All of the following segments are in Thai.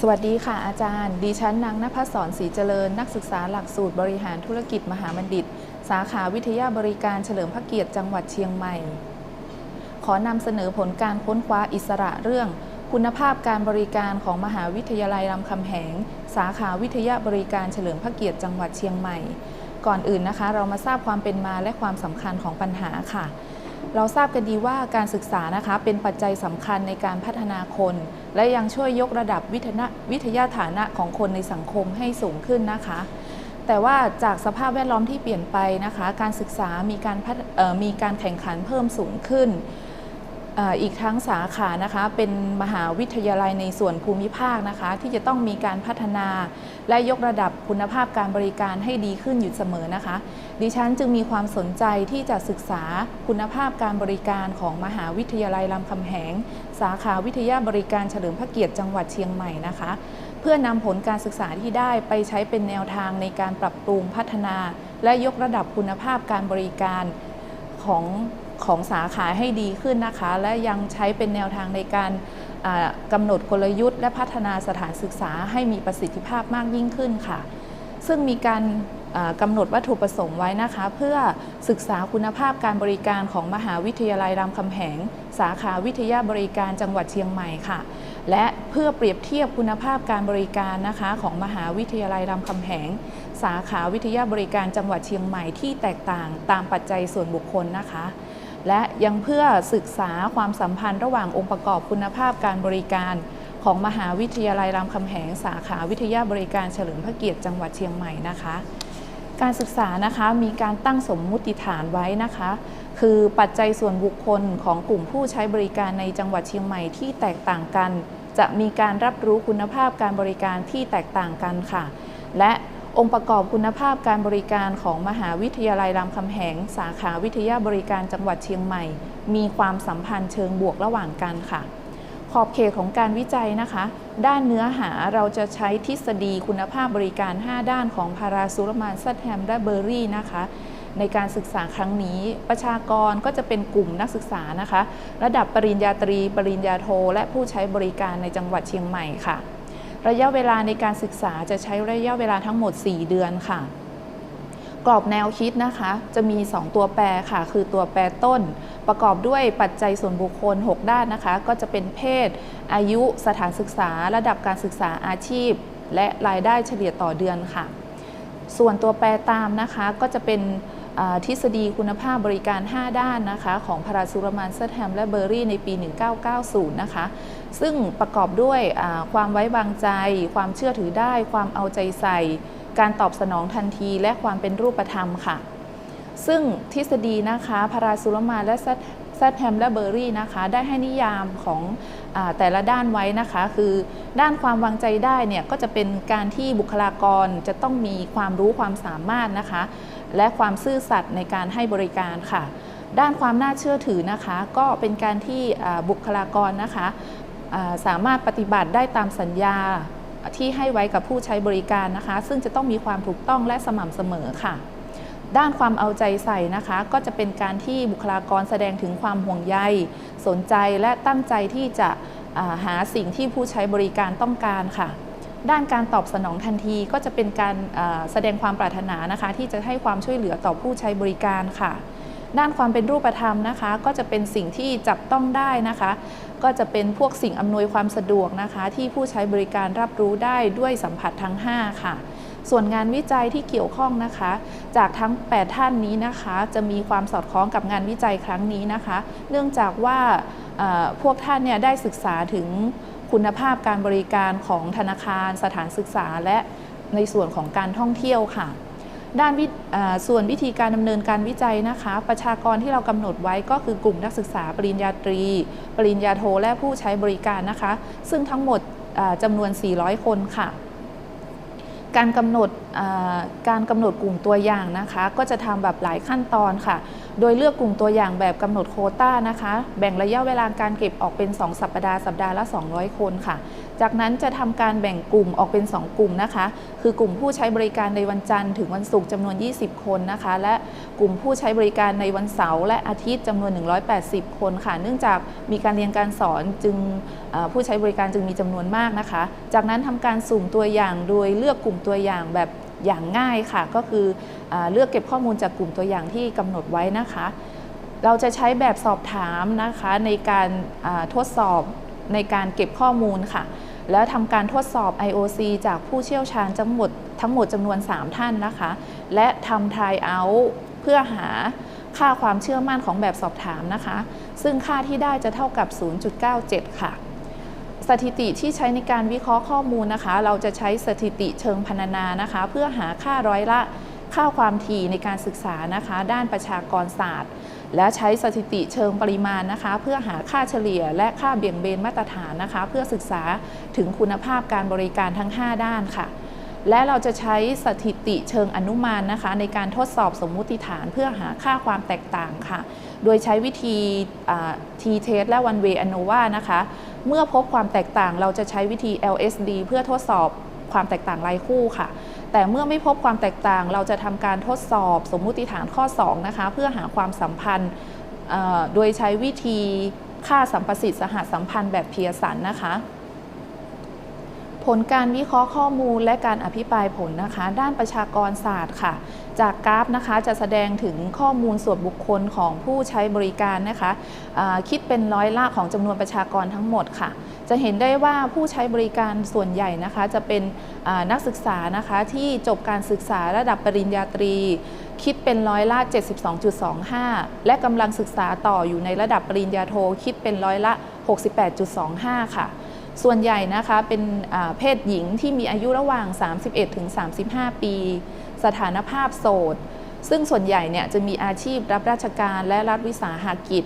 สวัสดีค่ะอาจารย์ ดิฉันนางนภศรศรีเจริญ นักศึกษาหลักสูตรบริหารธุรกิจมหาบัณฑิต สาขาวิทยาบริการเฉลิมพระเกียรติจังหวัดเชียงใหม่ ขอนำเสนอผลการค้นคว้าอิสระเรื่อง คุณภาพการบริการของมหาวิทยาลัยรามคำแหง สาขาวิทยาบริการเฉลิมพระเกียรติจังหวัดเชียงใหม่ ก่อนอื่นนะคะ เรามาทราบความเป็นมาและความสำคัญของปัญหาค่ะ เราทราบกันดีว่าการศึกษานะคะเป็นปัจจัยสำคัญในการพัฒนาคน และยังช่วยยกระดับวิทยาวิทยาฐานะของคนในสังคมให้สูงขึ้นนะคะ แต่ว่าจากสภาพแวดล้อมที่เปลี่ยนไปนะคะ การศึกษามีการมีการแข่งขันเพิ่มสูงขึ้น อีกทั้งสาขานะคะเป็นมหาวิทยาลัยในส่วนภูมิภาคนะคะ ที่จะต้องมีการพัฒนา และยกระดับคุณภาพการบริการให้ดีขึ้นอยู่เสมอนะคะ ดิฉันจึงมีความสนใจที่จะศึกษาคุณภาพการบริการของมหาวิทยาลัยรามคำแหง สาขาวิทยาบริการเฉลิมพระเกียรติจังหวัดเชียงใหม่นะคะ เพื่อนำผลการศึกษาที่ได้ไปใช้เป็นแนวทางในการปรับปรุงพัฒนา และยกระดับคุณภาพการบริการของ ของสาขาให้ดีขึ้นนะคะ และยังใช้เป็นแนวทางในการกำหนดกลยุทธ์ และพัฒนาสถานศึกษาให้มีประสิทธิภาพมากยิ่งขึ้นค่ะ ซึ่งมีการกำหนดวัตถุประสงค์ไว้นะคะ เพื่อศึกษาคุณภาพการบริการของมหาวิทยาลัยรามคำแหง สาขาวิทยาบริการจังหวัดเชียงใหม่ค่ะ และเพื่อเปรียบเทียบคุณภาพการบริการนะคะของมหาวิทยาลัยรามคำแหง สาขาวิทยาบริการจังหวัดเชียงใหม่ที่แตกต่างตามปัจจัยส่วนบุคคลนะคะ และยังเพื่อศึกษาความสัมพันธ์ระหว่างองค์ประกอบคุณภาพการบริการ ของมหาวิทยาลัยรามคำแหงสาขาวิทยาบริการเฉลิมพระเกียรติจังหวัดเชียงใหม่นะคะ การศึกษานะคะมีการตั้งสมมุติฐานไว้นะคะ คือปัจจัยส่วนบุคคลของกลุ่มผู้ใช้บริการในจังหวัดเชียงใหม่ที่แตกต่างกัน จะมีการรับรู้คุณภาพการบริการที่แตกต่างกันค่ะ และ องค์ประกอบคุณภาพการบริการของมหาวิทยาลัยรามคำแหง สาขาวิทยาบริการจังหวัดเชียงใหม่ มีความสัมพันธ์เชิงบวกระหว่างกันค่ะ ขอบเขตของการวิจัยนะคะ ด้านเนื้อหาเราจะใช้ทฤษฎีคุณภาพบริการ 5 ด้านของพาราซูรมานซัตแฮมและเบอร์รี่นะคะในการศึกษาครั้งนี้ประชากรก็จะเป็นกลุ่มนักศึกษานะคะ ระดับปริญญาตรี ปริญญาโท และผู้ใช้บริการในจังหวัดเชียงใหม่ค่ะ ระยะเวลาในการศึกษาจะใช้ระยะเวลาทั้งหมด 4 เดือนค่ะ กรอบแนวคิดนะคะ จะมี 2 ตัวแปรค่ะ คือตัวแปรต้น ประกอบด้วยปัจจัยส่วนบุคคล 6 ด้านนะคะ ก็จะเป็นเพศ อายุสถานศึกษา ระดับการศึกษาอาชีพ และรายได้เฉลี่ยต่อเดือนค่ะ ส่วนตัวแปรตามนะคะก็จะเป็น ทฤษฎีคุณภาพบริการ 5 ด้านนะคะของพาราซูรมานเซตแฮมและเบอร์รี่ในปี 1990 นะคะ ซึ่งประกอบด้วยความไว้วางใจ ความเชื่อถือได้ ความเอาใจใส่ การตอบสนองทันที และความเป็นรูปธรรมค่ะ ซึ่งทฤษฎีนะคะพาราซูรมานและแซดแฮมและเบอร์รี่นะคะ ได้ให้นิยามของอแต่ละด้านไว้นะคะ คือด้านความวางใจได้เนี่ยก็จะเป็นการที่บุคลากรจะต้องมีความรู้ความสามารถนะคะ และความซื่อสัตย์ในการให้บริการค่ะ ด้านความน่าเชื่อถือนะคะ ก็เป็นการที่บุคลากรนะคะสามารถปฏิบัติได้ตามสัญญาที่ให้ไว้กับผู้ใช้บริการนะคะ ซึ่งจะต้องมีความถูกต้องและสม่ำเสมอค่ะ ด้านความเอาใจใส่นะคะ ก็จะเป็นการที่บุคลากรแสดงถึงความห่วงใย สนใจและตั้งใจที่จะหาสิ่งที่ผู้ใช้บริการต้องการค่ะ ด้านการตอบสนองทันทีก็จะเป็นการแสดงความปรารถนานะคะ ที่จะให้ความช่วยเหลือต่อผู้ใช้บริการค่ะ ด้านความเป็นรูปธรรมนะคะ ก็จะเป็นสิ่งที่จับต้องได้นะคะ ก็จะเป็นพวกสิ่งอำนวยความสะดวกนะคะ ที่ผู้ใช้บริการรับรู้ได้ด้วยสัมผัสทั้ง 5 ค่ะส่วนงานวิจัยที่เกี่ยวข้องนะคะ จากทั้ง 8 ท่านนี้นะคะ จะมีความสอดคล้องกับงานวิจัยครั้งนี้นะคะ เนื่องจากว่าพวกท่านเนี่ยได้ศึกษาถึง คุณภาพการบริการของธนาคาร สถานศึกษา และในส่วนของการท่องเที่ยวค่ะ ด้านส่วนวิธีการดำเนินการวิจัยนะคะ ประชากรที่เรากำหนดไว้ก็คือกลุ่มนักศึกษาปริญญาตรี ปริญญาโทและผู้ใช้บริการนะคะ ซึ่งทั้งหมดจำนวน 400 คนค่ะ การกำหนด การกำหนดกลุ่มตัวอย่างนะคะ ก็จะทำแบบหลายขั้นตอนค่ะ โดยเลือกกลุ่มตัวอย่างแบบกำหนดโคต้านะคะ แบ่งระยะเวลาการเก็บออกเป็น 2 สัปดาห์สัปดาห์ละ 200 คนค่ะ จากนั้นจะทำการแบ่งกลุ่มออกเป็น 2 กลุ่มนะคะ คือกลุ่มผู้ใช้บริการในวันจันทร์ถึงวันศุกร์จำนวน 20 คนนะคะ และกลุ่มผู้ใช้บริการในวันเสาร์และอาทิตย์จำนวน 180 คนค่ะ เนื่องจากมีการเรียนการสอนจึงผู้ใช้บริการจึงมีจำนวนมากนะคะ จากนั้นทำการสุ่มตัวอย่างโดยเลือกกลุ่มตัวอย่างแบบ อย่างง่ายค่ะ ก็คืออเลือกเก็บข้อมูลจากกลุ่มตัวอย่างที่กำหนดไว้นะคะ เราจะใช้แบบสอบถามนะคะในการทดสอบในการเก็บข้อมูลค่ะ แล้วทำการทดสอบ IOC จากผู้เชี่ยวชาญทั้งหมดทั้งหมดจำนวน 3 ท่านนะคะ และทำ try out เพื่อหาค่าความเชื่อมั่นของแบบสอบถามนะคะ ซึ่งค่าที่ได้จะเท่ากับ 0.97 ค่ะ สถิติที่ใช้ในการวิเคราะห์ข้อมูลนะคะ เราจะใช้สถิติเชิงพรรณนานะคะ เพื่อหาค่าร้อยละค่าความถี่ในการศึกษานะคะ ด้านประชากรศาสตร์ และใช้สถิติเชิงปริมาณนะคะ เพื่อหาค่าเฉลี่ยและค่าเบี่ยงเบนมาตรฐานนะคะ เพื่อศึกษาถึงคุณภาพการบริการทั้ง 5 ด้านค่ะ และเราจะใช้สถิติเชิงอนุมานนะคะ ในการทดสอบสมมุติฐานเพื่อหาค่าความแตกต่างค่ะ โดยใช้วิธี t-test และ one way ANOVA นะคะ เมื่อพบความแตกต่างเราจะใช้วิธี LSD เพื่อทดสอบความแตกต่างรายคู่ค่ะ แต่เมื่อไม่พบความแตกต่างเราจะทำการทดสอบสมมุติฐานข้อ 2 นะคะ เพื่อหาความสัมพันธ์โดยใช้วิธีค่าสัมประสิทธิ์สหสัมพันธ์แบบเพียสันนะคะ ผลการวิเคราะห์ข้อมูลและการอภิปรายผลนะคะ ด้านประชากรศาสตร์ค่ะ จากกราฟนะคะจะแสดงถึงข้อมูลส่วนบุคคลของผู้ใช้บริการนะคะคิดเป็นร้อยละของจำนวนประชากรทั้งหมดค่ะ จะเห็นได้ว่าผู้ใช้บริการส่วนใหญ่นะคะ จะเป็นนักศึกษานะคะที่จบการศึกษาระดับปริญญาตรี คิดเป็นร้อยละ 72.25 และกำลังศึกษาต่ออยู่ในระดับปริญญาโทคิดเป็นร้อยละ 68.25 ค่ะ ส่วนใหญ่นะคะเป็นเพศหญิงที่มีอายุระหว่าง 31ถึง35 ปี สถานภาพโสด ซึ่งส่วนใหญ่เนี่ยจะมีอาชีพรับราชการและรัฐวิสาหกิจ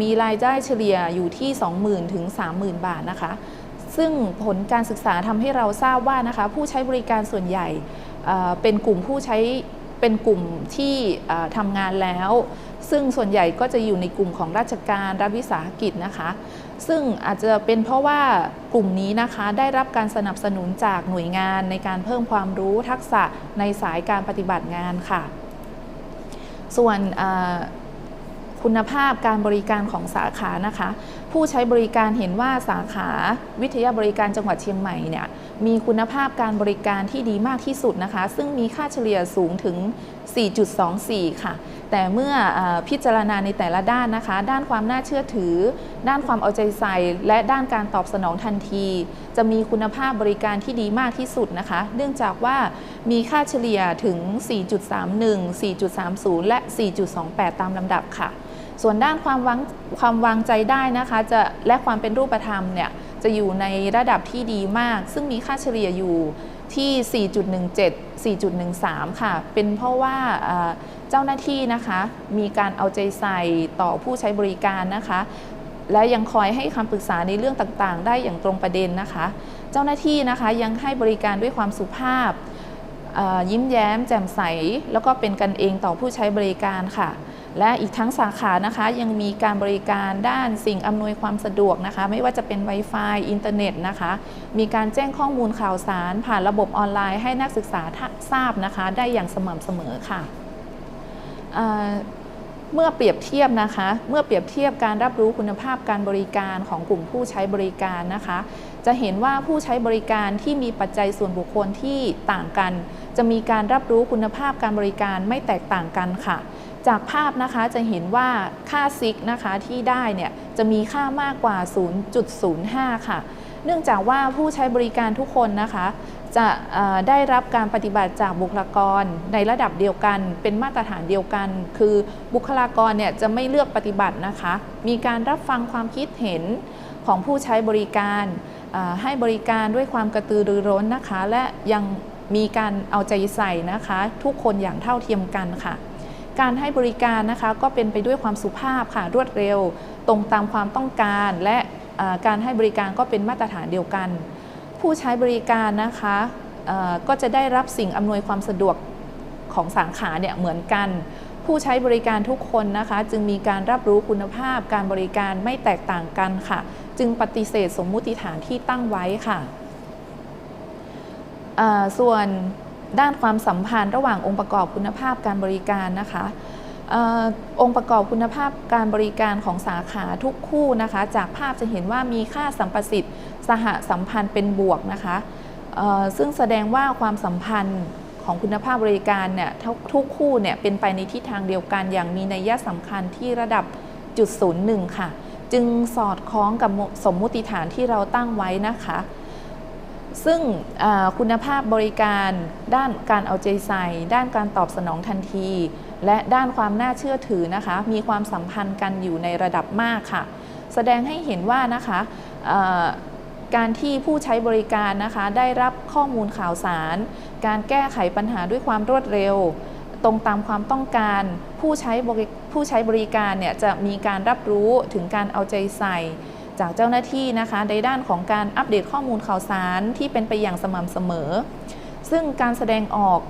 มีรายได้เฉลี่ยอยู่ที่ 20,000ถึง30,000 บาทนะคะ ซึ่งผลการศึกษาทำให้เราทราบว่านะคะผู้ใช้บริการส่วนใหญ่เป็นกลุ่มผู้ใช้เป็นกลุ่มที่ทำงานแล้ว ซึ่งส่วนใหญ่ก็จะอยู่ในกลุ่มของราชการรัฐวิสาหกิจนะคะ ซึ่งอาจจะเป็นเพราะว่ากลุ่มนี้นะคะได้รับการสนับสนุนจากหน่วยงานในการเพิ่มความรู้ทักษะในสายการปฏิบัติงานค่ะ ส่วนคุณภาพการบริการของสาขานะคะ ผู้ใช้บริการเห็นว่าสาขาวิทยาบริการจังหวัดเชียงใหม่เนี่ยมีคุณภาพการบริการที่ดีมากที่สุดนะคะ ซึ่งมีค่าเฉลี่ยสูงถึง 4.24 ค่ะ แต่เมื่ออพิจารณาในแต่ละด้านนะคะ ด้านความน่าเชื่อถือ ด้านความเอาใจใส่ และด้านการตอบสนองทันที จะมีคุณภาพบริการที่ดีมากที่สุดนะคะ เนื่องจากว่ามีค่าเฉลี่ยถึง 4.31 4.30 และ 4.28 ตามลำดับค่ะ ส่วนด้านความวางความวางใจได้นะคะจะและความเป็นรูปธรรมเนี่ยจะอยู่ในระดับที่ดีมาก ซึ่งมีค่าเฉลี่ยอยู่ที่ 4.17 4.13 ค่ะ เป็นเพราะว่าเจ้าหน้าที่นะคะ มีการเอาใจใส่ต่อผู้ใช้บริการนะคะ และยังคอยให้คำปรึกษาในเรื่องต่างๆ ได้อย่างตรงประเด็นนะคะ เจ้าหน้าที่นะคะยังให้บริการด้วยความสุภาพ ยิ้มแย้ม แจ่มใส แล้วก็เป็นกันเองต่อผู้ใช้บริการค่ะ และอีกทั้งสาขานะคะยังมีการบริการด้านสิ่งอำนวยความสะดวกนะคะ ไม่ว่าจะเป็น Wi-Fi อินเทอร์เน็ตนะคะ มีการแจ้งข้อมูลข่าวสาร ผ่านระบบออนไลน์ให้นักศึกษาทราบนะคะ ได้อย่างสม่ำเสมอค่ะเเมื่อเปรียบเทียบนะคะ เมื่อเปรียบเทียบการรับรู้คุณภาพการบริการของกลุ่มผู้ใช้บริการนะคะ จะเห็นว่าผู้ใช้บริการที่มีปัจจัยส่วนบุคคลที่ต่างกัน จะมีการรับรู้คุณภาพการบริการไม่แตกต่างกันค่ะ จากภาพนะคะจะเห็นว่าค่าซิกนะคะที่ได้เนี่ยจะมีค่ามากกว่า 0.05 ค่ะ เนื่องจากว่าผู้ใช้บริการทุกคนนะคะ จะได้รับการปฏิบัติจากบุคลากรในระดับเดียวกัน เป็นมาตรฐานเดียวกัน คือบุคลากรเนี่ยจะไม่เลือกปฏิบัตินะคะ มีการรับฟังความคิดเห็นของผู้ใช้บริการให้บริการด้วยความกระตือรือร้นนะคะ และยังมีการเอาใจใส่นะคะ ทุกคนอย่างเท่าเทียมกันค่ะ การให้บริการนะคะก็เป็นไปด้วยความสุภาพค่ะรวดเร็ว ตรงตามความต้องการ และการให้บริการก็เป็นมาตรฐานเดียวกัน ผู้ใช้บริการนะคะก็จะได้รับสิ่งอำนวยความสะดวกของสาขาเนี่ยเหมือนกัน ผู้ใช้บริการทุกคนนะคะ จึงมีการรับรู้คุณภาพการบริการไม่แตกต่างกันค่ะ จึงปฏิเสธสมมุติฐานที่ตั้งไว้ค่ะส่วน ด้านความสัมพันธ์ระหว่างองค์ประกอบคุณภาพการบริการนะคะอองค์ประกอบคุณภาพการบริการของสาขาทุกคู่นะคะ จากภาพจะเห็นว่ามีค่าสัมประสิทธิ์สหสัมพันธ์เป็นบวกนะคะซึ่งแสดงว่าความสัมพันธ์ของคุณภาพบริการเนี่ยทุกทุกคู่เนี่ยเป็นไปในทิศทางเดียวกันอย่างมีนัยสำคัญที่ระดับจุดศูนย์หนึ่งค่ะ จึงสอดคล้องกับสมมุติฐานที่เราตั้งไว้นะคะ ซึ่งคุณภาพบริการด้านการเอาใจใส่ ด้านการตอบสนองทันที และด้านความน่าเชื่อถือนะคะ มีความสัมพันธ์กันอยู่ในระดับมากค่ะ แสดงให้เห็นว่านะคะการที่ผู้ใช้บริการนะคะได้รับข้อมูลข่าวสาร การแก้ไขปัญหาด้วยความรวดเร็ว ตรงตามความต้องการผู้ใช้บริผู้ใช้บริการเนี่ยจะมีการรับรู้ถึงการเอาใจใส่ จากเจ้าหน้าที่นะคะ ในด้านของการอัปเดตข้อมูลข่าวสารที่เป็นไปอย่างสม่ำเสมอ ซึ่งการแสดงออก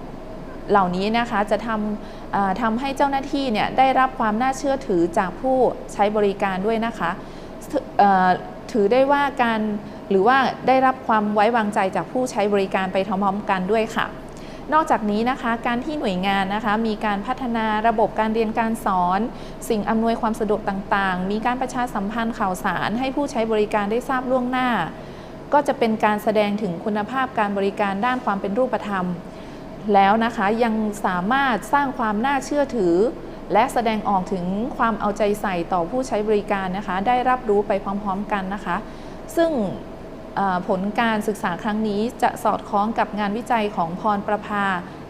เหล่านี้นะคะจะทำทำให้เจ้าหน้าที่เนี่ยได้รับความน่าเชื่อถือจากผู้ใช้บริการด้วยนะคะถือได้ว่าการหรือว่าได้รับความไว้วางใจจากผู้ใช้บริการไปพร้อมๆกันด้วยค่ะ นอกจากนี้นะคะการที่หน่วยงานนะคะมีการพัฒนาระบบการเรียนการสอน สิ่งอำนวยความสะดวกต่างๆ มีการประชาสัมพันธ์ข่าวสาร ให้ผู้ใช้บริการได้ทราบล่วงหน้า ก็จะเป็นการแสดงถึงคุณภาพการบริการด้านความเป็นรูปธรรม แล้วนะคะยังสามารถสร้างความน่าเชื่อถือ และแสดงออกถึงความเอาใจใส่ต่อผู้ใช้บริการนะคะ ได้รับรู้ไปพร้อม ๆ กันนะคะ ซึ่ง ผลการศึกษาครั้งนี้จะสอดคล้องกับงานวิจัยของพรประภา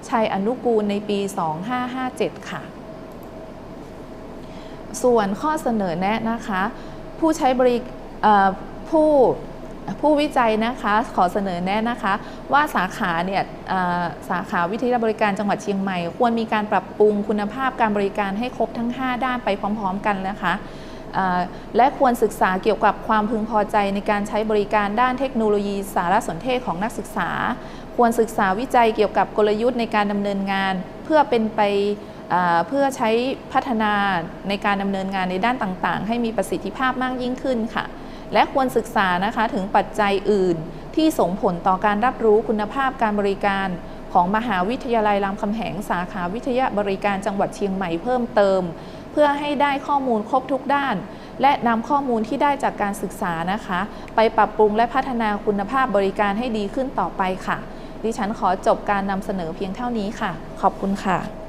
ชัยอนุกูลในปี 2557 ค่ะ ส่วนข้อเสนอแนะนะคะ ผู้ใช้บริผู้ผู้วิจัยนะคะขอเสนอแนะนะคะ ว่าสาขาเนี่ยสาขาวิทยาบริการจังหวัดเชียงใหม่ ควรมีการปรับปรุงคุณภาพการบริการให้ครบทั้ง 5 ด้านไปพร้อม ๆ กันนะคะ และควรศึกษาเกี่ยวกับความพึงพอใจในการใช้บริการด้านเทคโนโลยีสารสนเทศของนักศึกษา ควรศึกษาวิจัยเกี่ยวกับกลยุทธ์ในการดำเนินงาน เพื่อเป็นไปเอ่อเพื่อใช้พัฒนาในการดำเนินงานในด้านต่างๆ ให้มีประสิทธิภาพมากยิ่งขึ้นค่ะ และควรศึกษานะคะถึงปัจจัยอื่น ที่ส่งผลต่อการรับรู้คุณภาพการบริการของมหาวิทยาลัยรามคำแหงสาขาวิทยาบริการจังหวัดเชียงใหม่เพิ่มเติม เพื่อให้ได้ข้อมูลครบทุกด้าน และนำข้อมูลที่ได้จากการศึกษานะคะ ไปปรับปรุงและพัฒนาคุณภาพบริการให้ดีขึ้นต่อไปค่ะ ดิฉันขอจบการนำเสนอเพียงเท่านี้ค่ะ ขอบคุณค่ะ